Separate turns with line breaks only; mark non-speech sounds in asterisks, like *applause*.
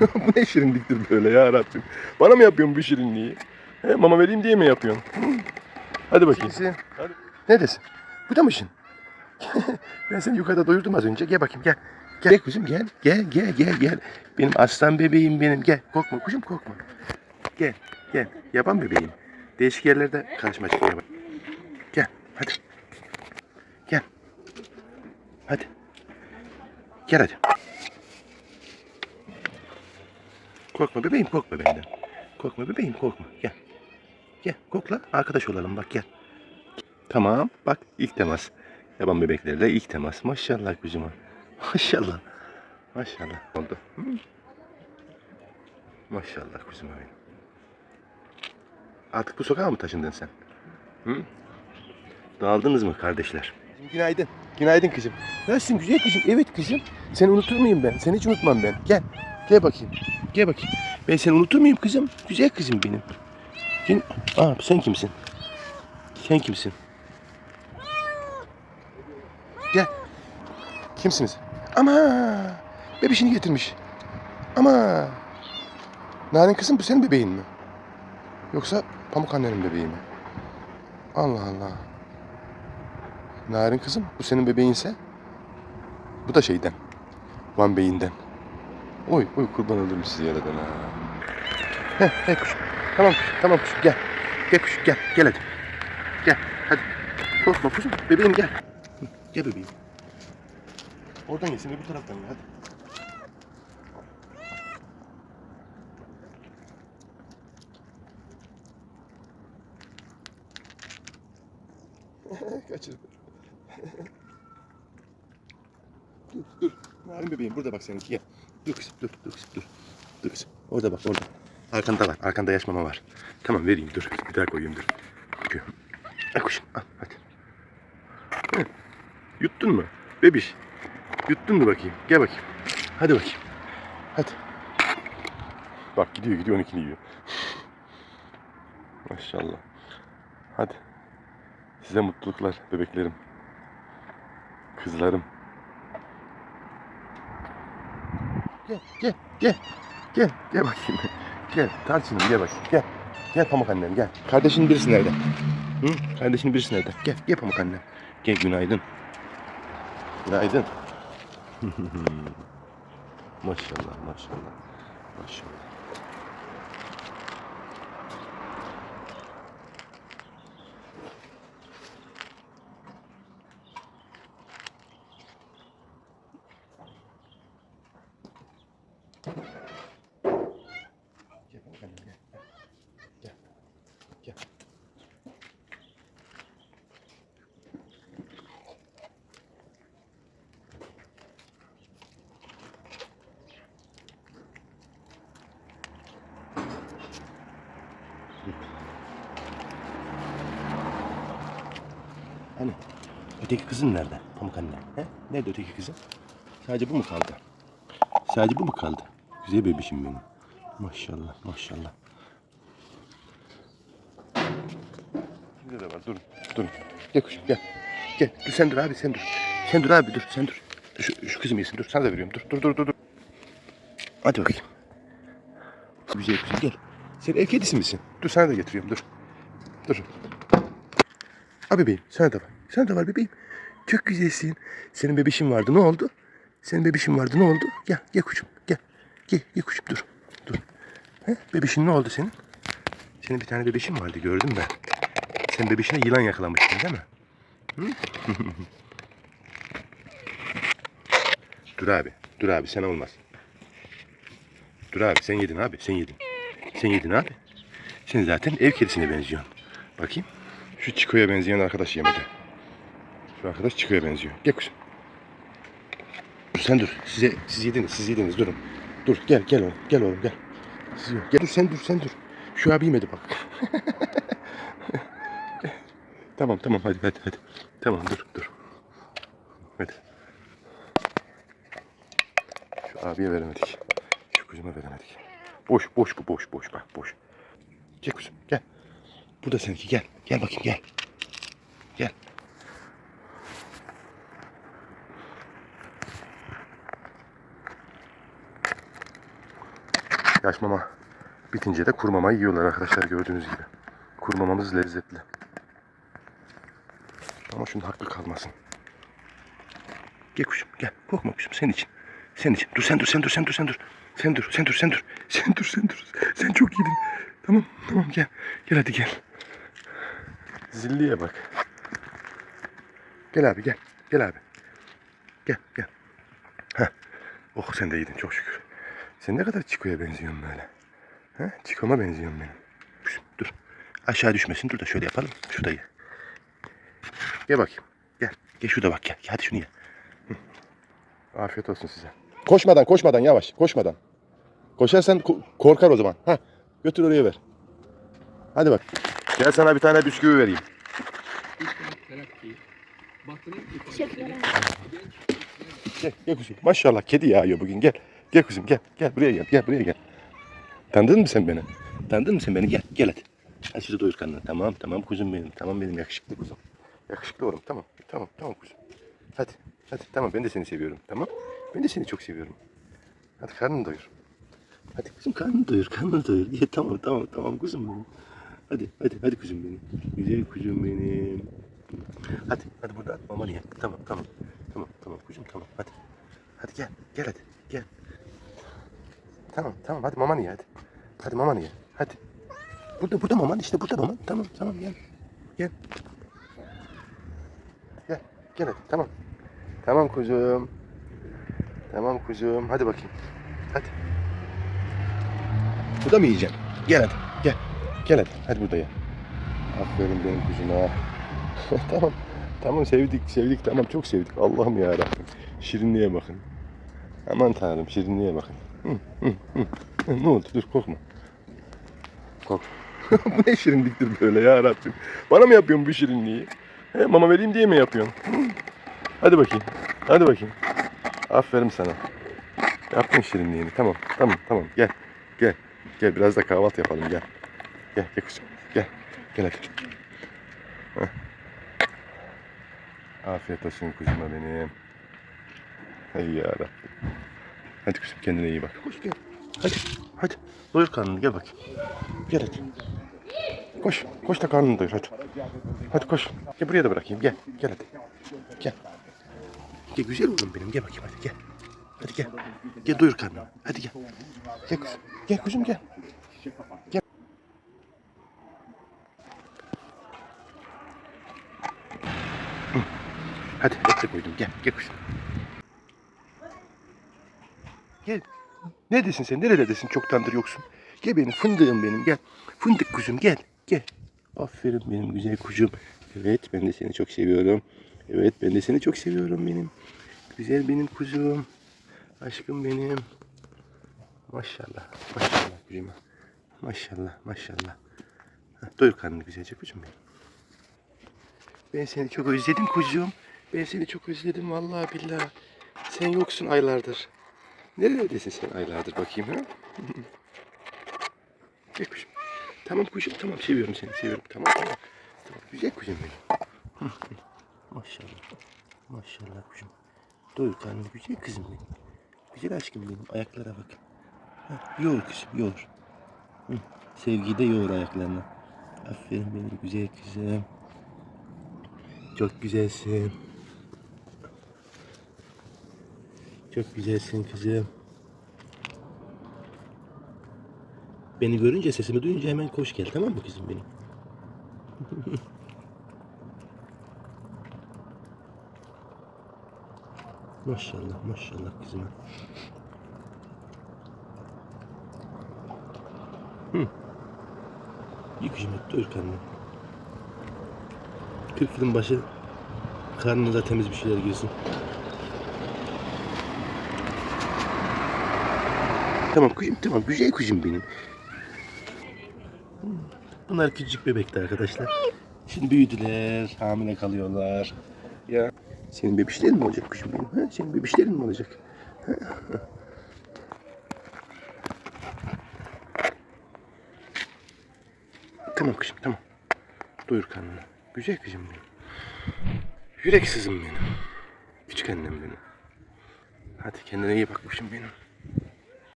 bu *laughs* ne şirinliktir böyle ya Rabbim. Bana mı yapıyorsun bu şirinliği? He, mama vereyim diye mi yapıyorsun? Hı? Hadi bakayım. Hadi. Neredesin? Bu da mısın? *laughs* ben seni yukarıda doyurdum az önce. Gel bakayım gel. Gel kuzum gel. Gel gel gel gel. Benim aslan bebeğim benim. Gel. Korkma kuzum korkma. Gel gel. Yaban bebeğim. Değişik yerlerde karşıma bak. Gel hadi. Gel. Hadi. Gel hadi. Korkma bebeğim korkma benden. Korkma bebeğim korkma. Gel. Gel kokla arkadaş olalım bak gel. Tamam bak ilk temas. Yaban bebeklerle ilk temas. Maşallah kuzuma. Maşallah. Maşallah oldu. Hı? Maşallah kuzuma benim. Artık bu sokağa mı taşındın sen? Hı? Dağıldınız mı kardeşler? Günaydın. Günaydın kızım. Nasılsın güzel kızım? Evet kızım. Seni unutur muyum ben? Seni hiç unutmam ben. Gel. Gel bakayım. Gel bakayım. Ben seni unutur muyum kızım? Güzel kızım benim. Sen, Aa, sen kimsin? Sen kimsin? Gel. Kimsiniz? Ama bebişini getirmiş. Ama Narin kızım bu senin bebeğin mi? Yoksa Pamuk annenin bebeği mi? Allah Allah. Narin kızım bu senin bebeğinse bu da şeyden. Van Bey'inden. Oy oy kurban olurum size yaradan ha. Heh, heh kuşum. Tamam kuşum tamam kuşum gel. Gel kuşum gel gel hadi. Gel hadi. Korkma kuşum bebeğim gel. Hı, Gel bebeğim. Oradan seni bu taraftan gel hadi. *laughs* Kaçırdım. dur dur. Narin bebeğim burada bak seninki gel. Dur dur dur dur. Dur. Orada bak orada. Arkanda var. Arkanda yaş mama var. Tamam vereyim dur. Bir daha koyayım dur. Bakıyorum. Al kuşum al hadi. Yuttun mu? Bebiş. Yuttun mu bakayım? Gel bakayım. Hadi bakayım. Hadi. Bak gidiyor gidiyor 12'ni yiyor. Maşallah. Hadi. Size mutluluklar bebeklerim. Kızlarım. Gel gel gel. Gel gel bakayım. Gel tarçınım gel bakayım. Gel. Gel pamuk annem gel. Kardeşin birisi nerede? Hı? Kardeşin birisi nerede? Gel gel pamuk annem. Gel günaydın. Günaydın. *laughs* maşallah maşallah. Maşallah. Gel pamuk annem gel. Gel. Gel. Hani öteki kızın nerede? Pamuk anne. He? Nerede öteki kızın? Sadece bu mu kaldı? Sadece bu mu kaldı? Güzel bebişim benim. Maşallah maşallah. Şimdi de var dur dur. Gel kuşum gel. Gel dur sen dur abi sen dur. Sen dur abi dur sen dur. Şu, şu kızım yesin dur sana da veriyorum dur dur dur dur. dur. Hadi bakayım. Güzel kuzum gel. Sen ev kedisi misin? Dur sana da getiriyorum dur. Dur. Ha bebeğim sana da var. Sana da var bebeğim. Çok güzelsin. Senin bebişin vardı ne oldu? Senin bebişin vardı ne oldu? Gel gel kuşum gel. Gel gel kuşum dur. Dur. He? Bebişin ne oldu senin? Senin bir tane bebişin vardı gördüm ben. Sen bebişine yılan yakalamıştın değil mi? *laughs* Dur abi. Dur abi sen olmaz. Dur abi sen yedin abi sen yedin. Sen yedin abi. Sen zaten ev kedisine benziyorsun. Bakayım. Şu Çiko'ya benzeyen arkadaş yemedi. Şu arkadaş Çiko'ya benziyor. Gel kuzum. Sen dur. Size, siz yediniz, siz yediniz. Durun. Dur gel, gel oğlum. Gel oğlum gel. Siz yok. Gel sen dur, sen dur. Şu abi yemedi bak. *laughs* tamam tamam hadi hadi hadi. Tamam dur dur. Hadi. Şu abiye veremedik. Şu kuzuma veremedik. Boş boş bu boş boş bak boş. Gel kuzum gel. Bu da seninki gel. Gel bakayım. Gel. Yaş mama bitince de kuru mamayı yiyorlar arkadaşlar gördüğünüz gibi. Kuru mamamız lezzetli. Ama şunun hakkı kalmasın. Gel kuşum gel. Korkma kuşum senin için. Senin için. Dur sen dur sen dur sen dur sen dur. Sen dur sen dur sen dur. Sen dur sen dur. Sen çok iyiydin. Tamam tamam gel. Gel hadi gel. Zilliye bak. Gel abi gel. Gel abi. Gel gel. Heh. Oh sen de iyiydin çok şükür. Sen ne kadar Çiko'ya benziyorsun böyle. Ha? Çiko'ma benziyorsun benim. Dur, dur. Aşağı düşmesin. Dur da şöyle yapalım. Şurada ye. Gel bakayım. Gel. Gel şurada bak gel. Hadi şunu ye. Hı. Afiyet olsun size. Koşmadan koşmadan yavaş. Koşmadan. Koşarsan ko- korkar o zaman. Ha. Götür oraya ver. Hadi bak. Gel sana bir tane bisküvi vereyim. Gel, gel kuzum. Maşallah kedi yağıyor bugün. Gel. Gel kuzum gel. Gel buraya gel. Gel buraya gel. Tanıdın mı sen beni? Tanıdın mı sen beni? Gel. Gel hadi. Hadi şurada doyur karnını. Tamam tamam kuzum benim. Tamam benim yakışıklı kuzum. Yakışıklı oğlum. Tamam. Tamam tamam kuzum. Hadi. Hadi tamam ben de seni seviyorum. Tamam. Ben de seni çok seviyorum. Hadi karnını doyur. Hadi kuzum karnını doyur. Karnını doyur. Ye, tamam tamam tamam kuzum benim. Hadi hadi hadi kuzum benim. Güzel kuzum benim. Hadi hadi burada at mamanı ye. Tamam tamam. Tamam tamam kuzum tamam hadi. Hadi gel gel hadi gel. Tamam tamam hadi mamanı ye hadi. Hadi mamanı ye hadi. Burada burada maman işte burada maman. Tamam tamam gel. Gel. Gel gel hadi tamam. Tamam kuzum. Tamam kuzum hadi bakayım. Hadi. Burada mı yiyeceğim? Gel hadi gel. Gel hadi. Hadi burada ye. Aferin benim kuzuma. *laughs* tamam. Tamam sevdik sevdik tamam çok sevdik. Allah'ım ya Rabbim. Şirinliğe bakın. Aman tanrım şirinliğe bakın. Ne oldu dur korkma. Kork. *laughs* ne şirinliktir böyle ya Rabbim. Bana mı yapıyorsun bu şirinliği? He, mama vereyim diye mi yapıyorsun? Hadi bakayım. Hadi bakayım. Aferin sana. Yaptın şirinliğini. Tamam tamam tamam gel. Gel. Gel biraz da kahvaltı yapalım gel. Gel gel kızım. Gel. Gel hadi. Afiyet olsun kuzuma benim. Hay yarabbim. Hadi kuzum kendine iyi bak. Koş gel. Hadi. Hadi. Doyur karnını gel bakayım. Gel hadi. Koş. Koş da karnını doyur hadi. Hadi koş. Gel buraya da bırakayım. Gel. Gel hadi. Gel. Gel güzel oğlum benim. Gel bakayım hadi gel. Hadi gel. Gel doyur karnını. Hadi gel. Gel kuzum. Gel kuzum gel. Gel. Hadi et de koydum. Gel. Gel kuzum. Gel. Neredesin sen? Nerelerdesin? Çoktandır yoksun. Gel benim fındığım benim. Gel. Fındık kuzum gel. Gel. Aferin benim güzel kuzum. Evet ben de seni çok seviyorum. Evet ben de seni çok seviyorum benim. Güzel benim kuzum. Aşkım benim. Maşallah. Maşallah kuzuma. Maşallah. Maşallah. Heh, Doyur karnını güzelce kuzum benim. Ben seni çok özledim kuzum. Ben seni çok özledim vallahi billahi. Sen yoksun aylardır. Nerelerdesin sen aylardır bakayım ha? *laughs* Gel kuşum. Tamam kuşum tamam seviyorum seni seviyorum tamam tamam. Tamam güzel kuşum benim. *laughs* Maşallah. Maşallah kuşum. Doyur karnını güzel kızım benim. Güzel aşkım benim ayaklara bak. Heh, yoğur kızım yoğur. Hı, Sevgiyi de yoğur ayaklarına. Aferin benim güzel kızım. Çok güzelsin. Çok güzelsin kızım. Beni görünce sesimi duyunca hemen koş gel tamam mı kızım benim? *laughs* maşallah maşallah kızıma. Hı. İyi kızım et doyur karnını. 40 yılın başı karnına da temiz bir şeyler girsin. Tamam kuzum tamam güzel kuzum benim. Bunlar küçük bebekti arkadaşlar. Şimdi büyüdüler, hamile kalıyorlar. Ya senin bebişlerin mi olacak kuzum benim? Ha? Senin bebişlerin mi olacak? Ha? tamam kuzum tamam. Doyur karnını. Güzel kuzum benim. Yürek sızım benim. Küçük annem benim. Hadi kendine iyi bak kuşum benim.